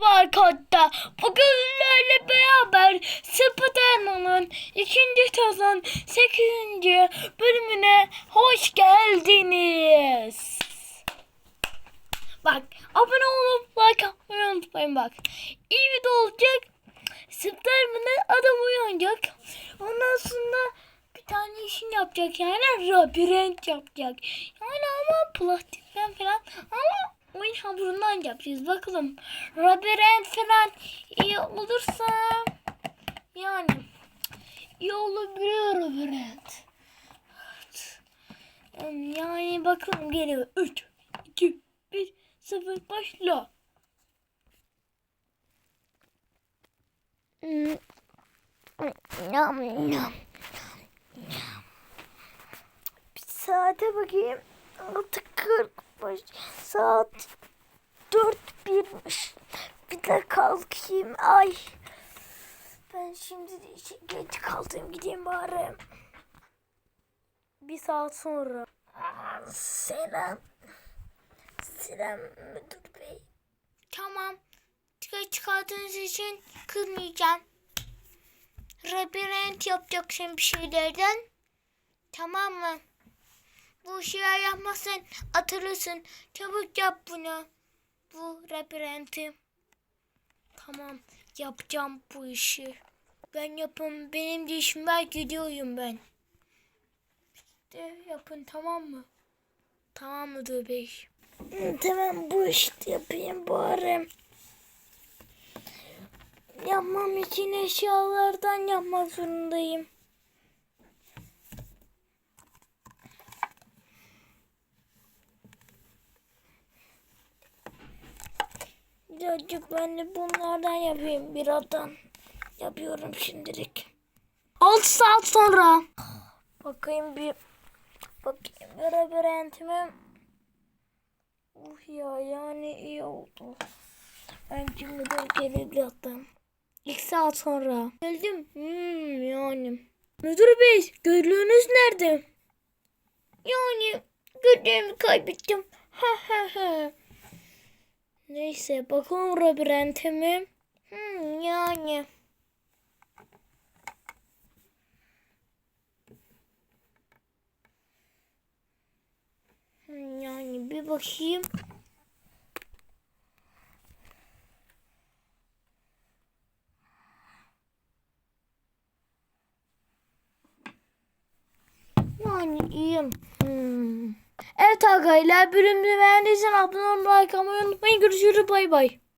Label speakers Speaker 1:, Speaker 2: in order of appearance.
Speaker 1: var kodda. Bugün sizlerle beraber Spiderman'ın ikinci sezon 8. bölümüne hoş geldiniz. Bak abone olup like atmayı unutmayın bak. İyi video olacak. Spiderman'ın adam uyanacak. Ondan sonra bir tane işini yapacak yani labirent yapacak. Yani ama plastikten falan ama oyun hamurundan yapacağız. Bakalım labirent falan iyi olursa yani iyi olabilir labirent. Evet. Yani bakalım geliyor. 3, 2, 1, 0 başla. Nam nam. Bir saate bakayım. 6.45 saat 4 birmiş. Bir de kalkayım. Ay. Ben şimdi de işe geç kaldım. Gideyim bari. Bir saat sonra. Selam. Selam müdür bey. Tamam. Geç kaldığınız için kızmayacağım. Labirent yapacaksın bir şeylerden. Tamam mı? Bu şeyler yapmazsan atılırsın. Çabuk yap bunu. Bu labirenti. Tamam. Yapacağım bu işi. Ben yapın. Benim de var. Gidiyorum ben. De yapın tamam mı? Tamam mıdır bey? Tamam bu işte yapayım bari. Yapmam için eşyalardan yapmak zorundayım. Birazcık ben de bunlardan yapayım birazdan. Yapıyorum şimdilik. 6 saat sonra. Bakayım bir bakayım bir labirentime. Uh ya yani iyi oldu. Ben şimdi de geri birazdan. İlk saat sonra. Geldim. Hmm, yani. Müdür bey gözlüğünüz nerede? Yani gözlüğümü kaybettim. Ha ha ha. Neyse bakalım labirentime. Hmm, yani. Hmm, Yani bir bakayım. Yani iyiyim. Hmm. Evet arkadaşlar bölümünü beğendiyseniz abone olmayı, unutmayın. Görüşürüz bay bay.